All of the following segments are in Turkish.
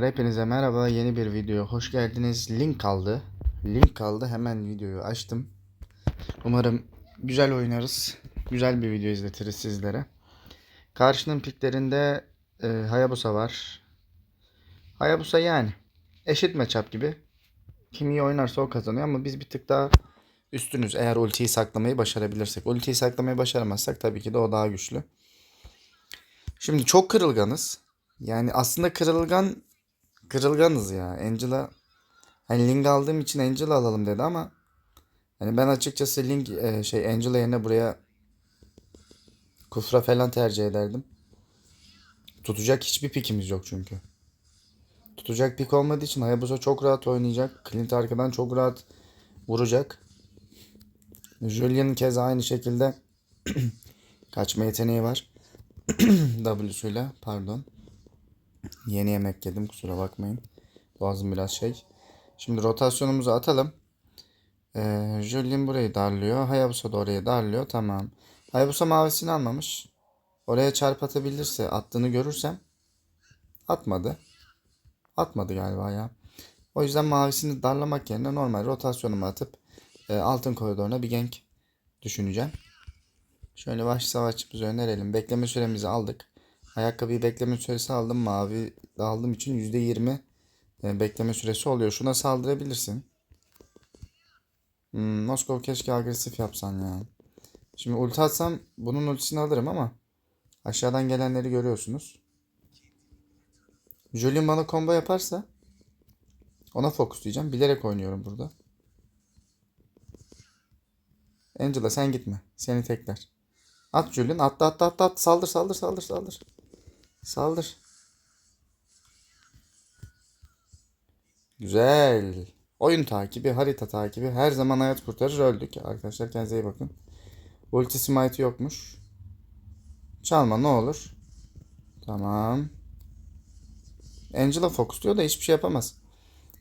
Hepinize merhaba. Yeni bir video hoş geldiniz. Link kaldı. Link kaldı. Hemen videoyu açtım. Umarım güzel oynarız. Güzel bir video izletiriz sizlere. Karşının piklerinde e, Hayabusa var. Hayabusa yani eşit matchup gibi. Kim iyi oynarsa o kazanıyor ama biz bir tık daha üstünüz. Eğer ultiyi saklamayı başarabilirsek. Ultiyi saklamayı başaramazsak tabii ki de o daha güçlü. Şimdi çok kırılganız. Yani aslında kırılgan kırılganız ya. Angela hani Ling aldığım için Angela alalım dedi ama hani ben açıkçası Ling e, şey Angela yerine buraya Kufra falan tercih ederdim. Tutacak hiçbir pikimiz yok çünkü. Tutacak pik olmadığı için Hayabusa çok rahat oynayacak. Clint arkadan çok rahat vuracak. Julian keza aynı şekilde kaçma yeteneği var. W'suyla pardon. Yeni yemek yedim kusura bakmayın. Boğazım biraz şey. Şimdi rotasyonumuzu atalım. Ee, Julian burayı darlıyor. Hayabusa da orayı darlıyor. Tamam. Hayabusa mavisini almamış. Oraya çarp atabilirse attığını görürsem atmadı. Atmadı galiba ya. O yüzden mavisini darlamak yerine normal rotasyonumu atıp e, altın koridoruna bir gank düşüneceğim. Şöyle baş savaşçımızı önerelim. Bekleme süremizi aldık. Ayakkabıyı bekleme süresi aldım. Mavi aldığım için %20 e, bekleme süresi oluyor. Şuna saldırabilirsin. Hmm, Moskov keşke agresif yapsan ya. Şimdi ulti atsam bunun ultisini alırım ama aşağıdan gelenleri görüyorsunuz. Julian bana combo yaparsa ona fokus diyeceğim. Bilerek oynuyorum burada. Angela sen gitme. Seni tekler. At Julian. Atla atla atla at. Saldır saldır saldır saldır. Saldır. Güzel. Oyun takibi, harita takibi her zaman hayat kurtarır öldük. Arkadaşlar kendinize iyi bakın. Ulti smite yokmuş. Çalma ne olur. Tamam. Angela fokusluyor da hiçbir şey yapamaz.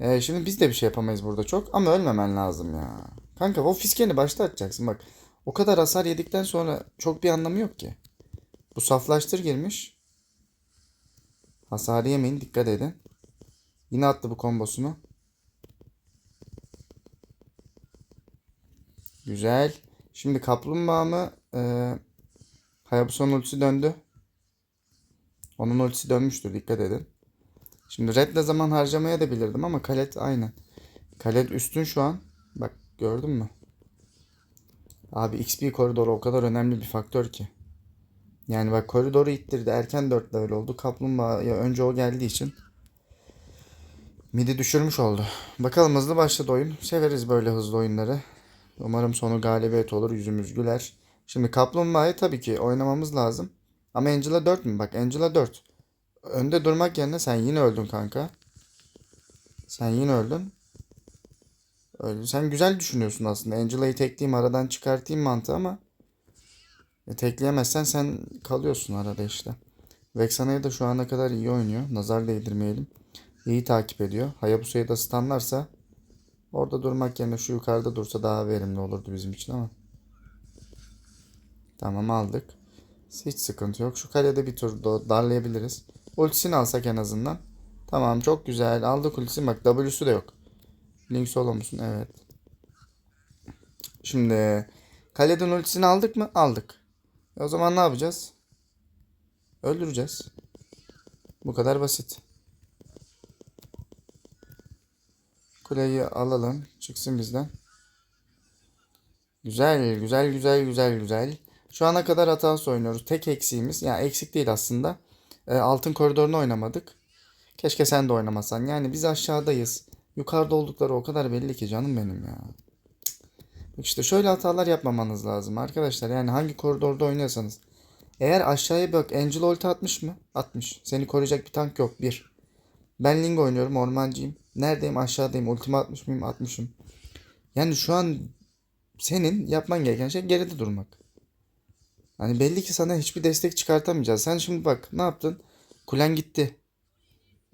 Ee, şimdi biz de bir şey yapamayız burada çok ama ölmemen lazım ya. Kanka o fiskeni başta atacaksın bak. O kadar hasar yedikten sonra çok bir anlamı yok ki. Bu saflaştır girmiş. Hasarı yemeyin dikkat edin. Yine attı bu kombosunu. Güzel. Şimdi kaplumbağa mı? Ee, Hayabusa'nın ultisi döndü. Onun ultisi dönmüştür dikkat edin. Şimdi redle zaman harcamaya da bilirdim ama kalet aynen. Kalet üstün şu an. Bak gördün mü? Abi XP koridoru o kadar önemli bir faktör ki. Yani bak koridoru ittirdi. Erken 4 level oldu. Kaplumbağa'ya önce o geldiği için midi düşürmüş oldu. Bakalım hızlı başladı oyun. Severiz böyle hızlı oyunları. Umarım sonu galibiyet olur. Yüzümüz güler. Şimdi Kaplumbağa'yı tabii ki oynamamız lazım. Ama Angela 4 mü? Bak Angela 4. Önde durmak yerine sen yine öldün kanka. Sen yine öldün. Öyle. Sen güzel düşünüyorsun aslında. Angela'yı tekleyeyim aradan çıkartayım mantığı ama e, tekleyemezsen sen kalıyorsun arada işte. Vexana'yı da şu ana kadar iyi oynuyor. Nazar değdirmeyelim. İyi takip ediyor. Hayabusa'yı da stunlarsa orada durmak yerine şu yukarıda dursa daha verimli olurdu bizim için ama. Tamam aldık. Hiç sıkıntı yok. Şu kalede bir tur darlayabiliriz. Ultisini alsak en azından. Tamam çok güzel. Aldık ultisini. Bak W'su da yok. Link solo musun? Evet. Şimdi kaleden ultisini aldık mı? Aldık. E o zaman ne yapacağız? Öldüreceğiz. Bu kadar basit. Kuleyi alalım. Çıksın bizden. Güzel, güzel, güzel, güzel, güzel. Şu ana kadar hatası oynuyoruz. Tek eksiğimiz, yani eksik değil aslında. E, altın koridorunu oynamadık. Keşke sen de oynamasan. Yani biz aşağıdayız. Yukarıda oldukları o kadar belli ki canım benim ya. İşte şöyle hatalar yapmamanız lazım arkadaşlar. Yani hangi koridorda oynuyorsanız. Eğer aşağıya bak Angel ulti atmış mı? Atmış. Seni koruyacak bir tank yok. Bir. Ben Ling oynuyorum. Ormancıyım. Neredeyim? Aşağıdayım. Ultimi atmış mıyım? Atmışım. Yani şu an senin yapman gereken şey geride durmak. Hani belli ki sana hiçbir destek çıkartamayacağız. Sen şimdi bak ne yaptın? Kulen gitti.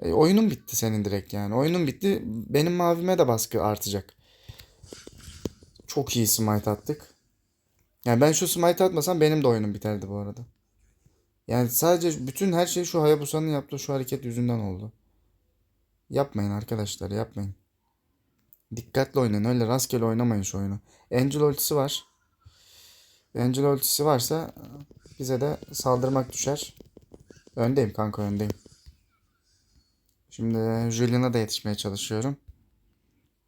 E, oyunun bitti senin direkt yani. Oyunun bitti. Benim mavime de baskı artacak. Çok iyi smite attık. Yani ben şu smite atmasam benim de oyunum biterdi bu arada. Yani sadece bütün her şey şu Hayabusa'nın yaptığı şu hareket yüzünden oldu. Yapmayın arkadaşlar yapmayın. Dikkatli oynayın. Öyle rastgele oynamayın şu oyunu. Angel ultisi var. Angel ultisi varsa bize de saldırmak düşer. Öndeyim kanka öndeyim. Şimdi Julian'a da yetişmeye çalışıyorum.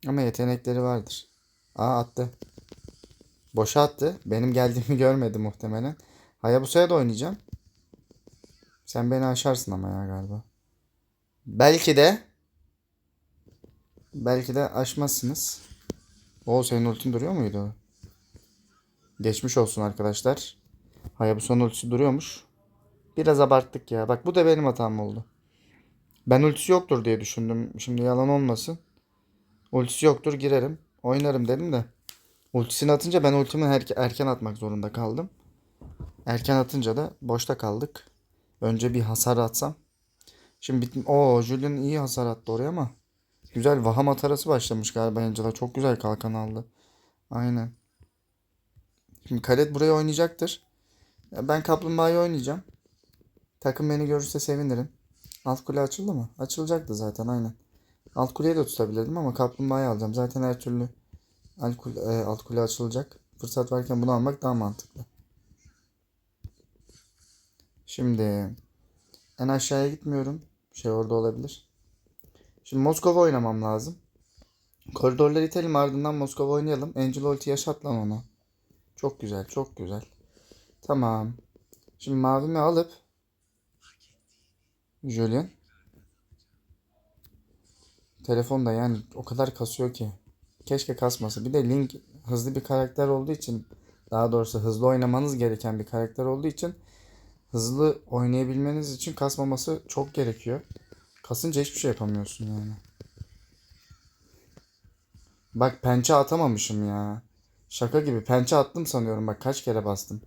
Ama yetenekleri vardır. Aa attı. Boşa attı. Benim geldiğimi görmedi muhtemelen. Hayabusa'ya da oynayacağım. Sen beni aşarsın ama ya galiba. Belki de belki de aşmazsınız. O senin ultin duruyor muydu? Geçmiş olsun arkadaşlar. Hayabusa'nın ultisi duruyormuş. Biraz abarttık ya. Bak bu da benim hatam oldu. Ben ultisi yoktur diye düşündüm. Şimdi yalan olmasın. Ultisi yoktur girerim. Oynarım dedim de. Ultisini atınca ben ultimi erke- erken atmak zorunda kaldım. Erken atınca da boşta kaldık. Önce bir hasar atsam. Şimdi bit o Julian iyi hasar attı oraya ama güzel vaham atarası başlamış galiba Angela. Çok güzel kalkan aldı. Aynen. Şimdi Kalet buraya oynayacaktır. Ya Ben Kaplumbağa'yı oynayacağım. Takım beni görürse sevinirim. Alt kule açıldı mı? Açılacaktı zaten aynen. Alt kuleyi de tutabilirdim ama Kaplumbağa'yı alacağım. Zaten her türlü alt kule, e, alt kule açılacak. Fırsat varken bunu almak daha mantıklı. Şimdi en aşağıya gitmiyorum. Şey orada olabilir. Şimdi Moskova oynamam lazım. Koridorları itelim ardından Moskova oynayalım. Angel ulti yaşat lan onu. Çok güzel, çok güzel. Tamam. Şimdi mavimi alıp Julian. Telefon da yani o kadar kasıyor ki. Keşke kasmasa. Bir de Link hızlı bir karakter olduğu için daha doğrusu hızlı oynamanız gereken bir karakter olduğu için hızlı oynayabilmeniz için kasmaması çok gerekiyor. Kasınca hiçbir şey yapamıyorsun yani. Bak pençe atamamışım ya. Şaka gibi pençe attım sanıyorum. Bak kaç kere bastım.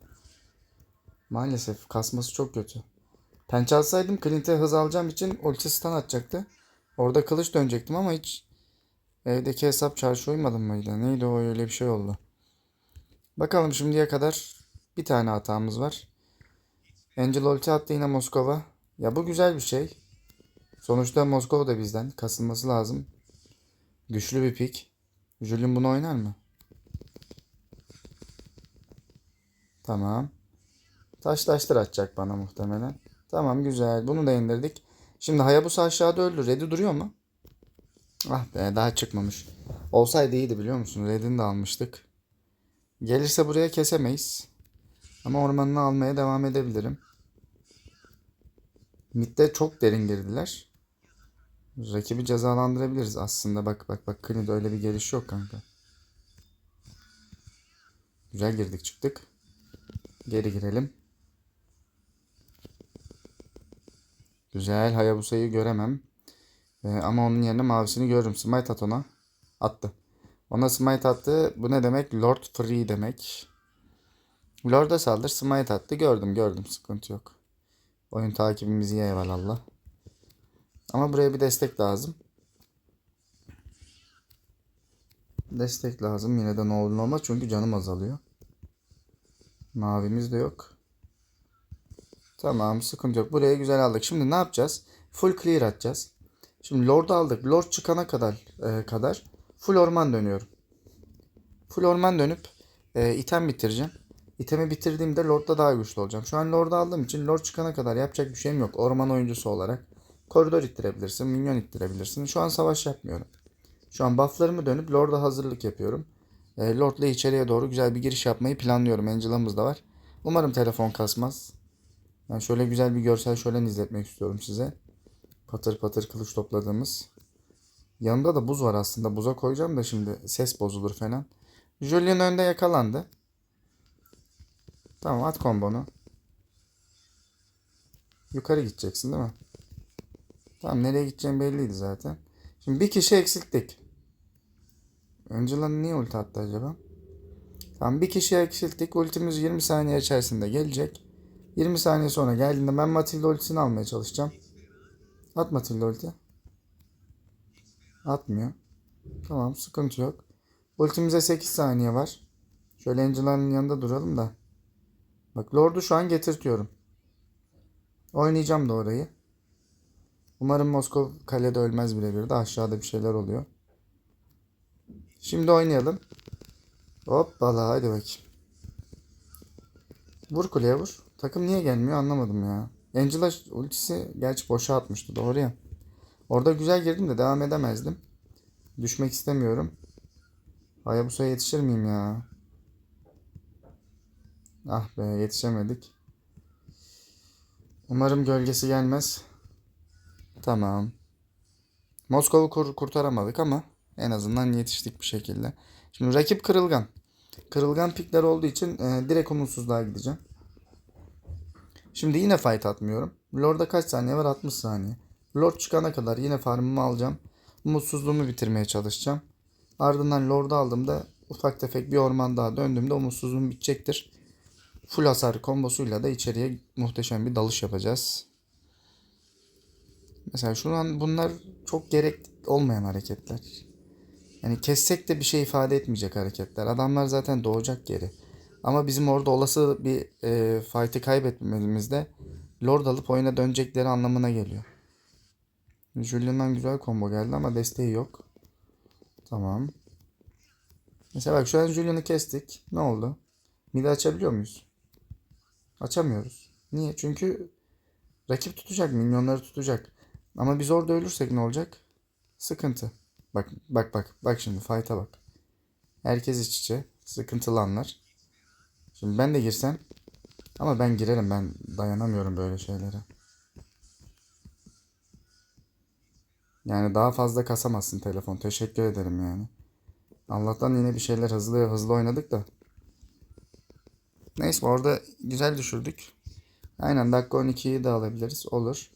Maalesef kasması çok kötü. Pençe atsaydım Clint'e hız alacağım için ulti stun atacaktı. Orada kılıç dönecektim ama hiç evdeki hesap çarşı uymadım mıydı? Neydi o öyle bir şey oldu. Bakalım şimdiye kadar bir tane hatamız var. Angel ulti attı yine Moskova. Ya bu güzel bir şey. Sonuçta Moskova da bizden. Kasılması lazım. Güçlü bir pik. Julian bunu oynar mı? Tamam. Taş taştır atacak bana muhtemelen. Tamam güzel. Bunu da indirdik. Şimdi Hayabusa aşağıda öldü. Red'i duruyor mu? Ah be daha çıkmamış. Olsaydı iyiydi biliyor musun? Red'ini de almıştık. Gelirse buraya kesemeyiz. Ama ormanını almaya devam edebilirim. Mid'de çok derin girdiler. Rakibi cezalandırabiliriz aslında. Bak bak bak. Clint'de öyle bir geliş yok kanka. Güzel girdik çıktık. Geri girelim. Güzel. Hayabusa'yı göremem. Ee, ama onun yerine mavisini görürüm. Smite at ona. Attı. Ona smite attı. Bu ne demek? Lord Free demek. Lord'a saldır. Smite attı. Gördüm gördüm. Sıkıntı yok. Oyun takibimiz iyi eyvallah. Ama buraya bir destek lazım. Destek lazım. Yine de ne olur ne olmaz. Çünkü canım azalıyor. Mavimiz de yok. Tamam sıkıntı yok. Buraya güzel aldık. Şimdi ne yapacağız? Full clear atacağız. Şimdi Lord'u aldık. Lord çıkana kadar e, kadar full orman dönüyorum. Full orman dönüp e, item bitireceğim. İtemi bitirdiğimde Lord'da daha güçlü olacağım. Şu an Lord'u aldığım için Lord çıkana kadar yapacak bir şeyim yok. Orman oyuncusu olarak. Koridor ittirebilirsin. Minyon ittirebilirsin. Şu an savaş yapmıyorum. Şu an bufflarımı dönüp Lord'a hazırlık yapıyorum. E, Lord'la içeriye doğru güzel bir giriş yapmayı planlıyorum. Angela'mız da var. Umarım telefon kasmaz. Ben şöyle güzel bir görsel şölen izletmek istiyorum size. Patır patır kılıç topladığımız. Yanında da buz var aslında. Buza koyacağım da şimdi ses bozulur falan. Julian önde yakalandı. Tamam at kombonu. Yukarı gideceksin değil mi? Tamam nereye gideceğim belliydi zaten. Şimdi bir kişi eksilttik. Angela niye ulti attı acaba? Tamam bir kişi eksilttik. Ultimiz 20 saniye içerisinde gelecek. 20 saniye sonra geldiğinde ben Matilda ultisini almaya çalışacağım. At Matilda ulti. Atmıyor. Tamam sıkıntı yok. Ultimize 8 saniye var. Şöyle Angela'nın yanında duralım da. Bak Lord'u şu an getirtiyorum. Oynayacağım da orayı. Umarım Moskov kalede ölmez birebir de aşağıda bir şeyler oluyor. Şimdi oynayalım. Hoppala hadi bakayım. Vur kuleye vur. Takım niye gelmiyor anlamadım ya. Angela ultisi gerçi boşa atmıştı doğru ya. Orada güzel girdim de devam edemezdim. Düşmek istemiyorum. Hayabusa'ya yetişir miyim ya? Ah be yetişemedik. Umarım gölgesi gelmez. Tamam. Moskova'yı kur- kurtaramadık ama en azından yetiştik bir şekilde. Şimdi rakip kırılgan. Kırılgan pikler olduğu için e, direkt umutsuzluğa gideceğim. Şimdi yine fight atmıyorum. Lord'a kaç saniye var? 60 saniye. Lord çıkana kadar yine farmımı alacağım. Umutsuzluğumu bitirmeye çalışacağım. Ardından Lord'u aldığımda ufak tefek bir orman daha döndüğümde umutsuzluğum bitecektir. Full hasar kombosuyla da içeriye muhteşem bir dalış yapacağız. Mesela şu an bunlar çok gerek olmayan hareketler. Yani kessek de bir şey ifade etmeyecek hareketler. Adamlar zaten doğacak geri. Ama bizim orada olası bir e, fight'ı kaybetmemizde Lord alıp oyuna dönecekleri anlamına geliyor. Julian'dan güzel combo geldi ama desteği yok. Tamam. Mesela bak şu an Julian'ı kestik. Ne oldu? Midi açabiliyor muyuz? Açamıyoruz. Niye? Çünkü rakip tutacak, minyonları tutacak. Ama biz orada ölürsek ne olacak? Sıkıntı. Bak bak bak bak şimdi fight'a bak. Herkes iç içe. Sıkıntılı anlar. Şimdi ben de girsem ama ben girerim ben dayanamıyorum böyle şeylere. Yani daha fazla kasamazsın telefon. Teşekkür ederim yani. Allah'tan yine bir şeyler hızlı hızlı oynadık da. Neyse orada güzel düşürdük. Aynen dakika 12'yi de alabiliriz. Olur.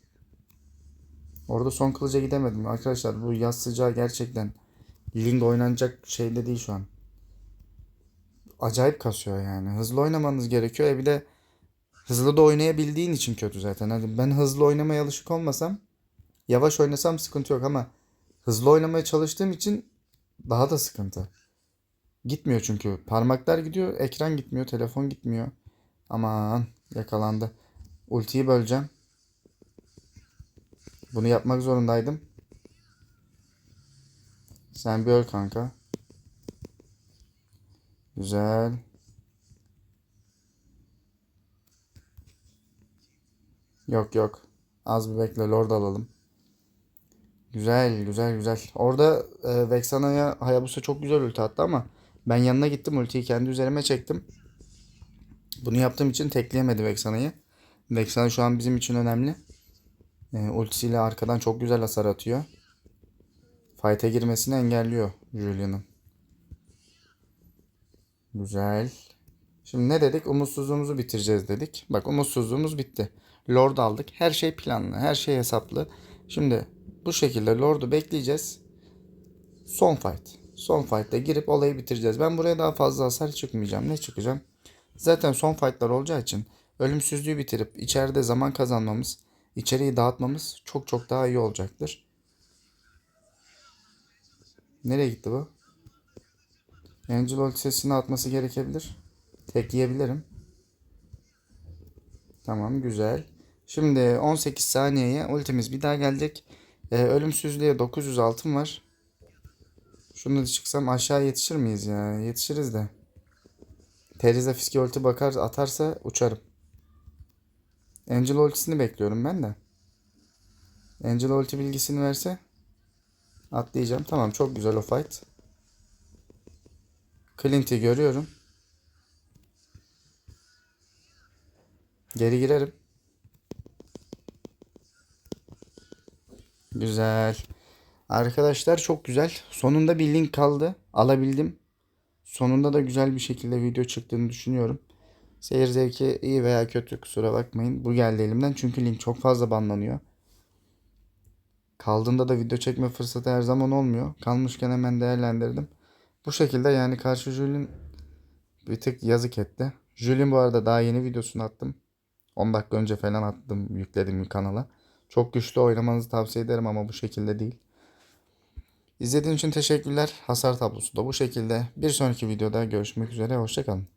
Orada son kılıca gidemedim. Arkadaşlar bu yaz sıcağı gerçekten Ling oynanacak şeyde değil şu an. Acayip kasıyor yani. Hızlı oynamanız gerekiyor. E bir de hızlı da oynayabildiğin için kötü zaten. Hani ben hızlı oynamaya alışık olmasam yavaş oynasam sıkıntı yok ama hızlı oynamaya çalıştığım için daha da sıkıntı. Gitmiyor çünkü. Parmaklar gidiyor, ekran gitmiyor, telefon gitmiyor. Aman yakalandı. Ultiyi böleceğim. Bunu yapmak zorundaydım. Sen bir kanka. Güzel. Yok yok. Az bir bekle. Lord alalım. Güzel güzel güzel. Orada e, Vexana'ya Hayabusa çok güzel ulti attı ama ben yanına gittim ultiyi kendi üzerime çektim. Bunu yaptığım için tekleyemedi Vexana'yı. Vexana şu an bizim için önemli. E, ultisiyle arkadan çok güzel hasar atıyor. Fight'e girmesini engelliyor Julian'ın. Güzel. Şimdi ne dedik? Umutsuzluğumuzu bitireceğiz dedik. Bak umutsuzluğumuz bitti. Lord aldık. Her şey planlı. Her şey hesaplı. Şimdi bu şekilde Lord'u bekleyeceğiz. Son fight. Son fight'ta girip olayı bitireceğiz. Ben buraya daha fazla hasar çıkmayacağım. Ne çıkacağım? Zaten son fight'lar olacağı için ölümsüzlüğü bitirip içeride zaman kazanmamız, içeriği dağıtmamız çok çok daha iyi olacaktır. Nereye gitti bu? Angel ult sesini atması gerekebilir. Tekleyebilirim. Tamam güzel. Şimdi 18 saniyeye ultimiz bir daha gelecek. Ee, ölümsüzlüğe 900 altın var. Şunu da çıksam aşağı yetişir miyiz ya? Yetişiriz de. Teriza fiske ulti bakar atarsa uçarım. Angel ultisini bekliyorum ben de. Angel ulti bilgisini verse atlayacağım. Tamam çok güzel o fight. Clint'i görüyorum. Geri girerim. Güzel. Arkadaşlar çok güzel. Sonunda bir link kaldı. Alabildim. Sonunda da güzel bir şekilde video çıktığını düşünüyorum. Seyir zevki iyi veya kötü kusura bakmayın. Bu geldi elimden çünkü link çok fazla banlanıyor. Kaldığında da video çekme fırsatı her zaman olmuyor. Kalmışken hemen değerlendirdim. Bu şekilde yani karşı Julien bir tık yazık etti. Julien bu arada daha yeni videosunu attım. 10 dakika önce falan attım, yükledim kanala. Çok güçlü oynamanızı tavsiye ederim ama bu şekilde değil. İzlediğiniz için teşekkürler. Hasar tablosu da bu şekilde. Bir sonraki videoda görüşmek üzere. Hoşçakalın.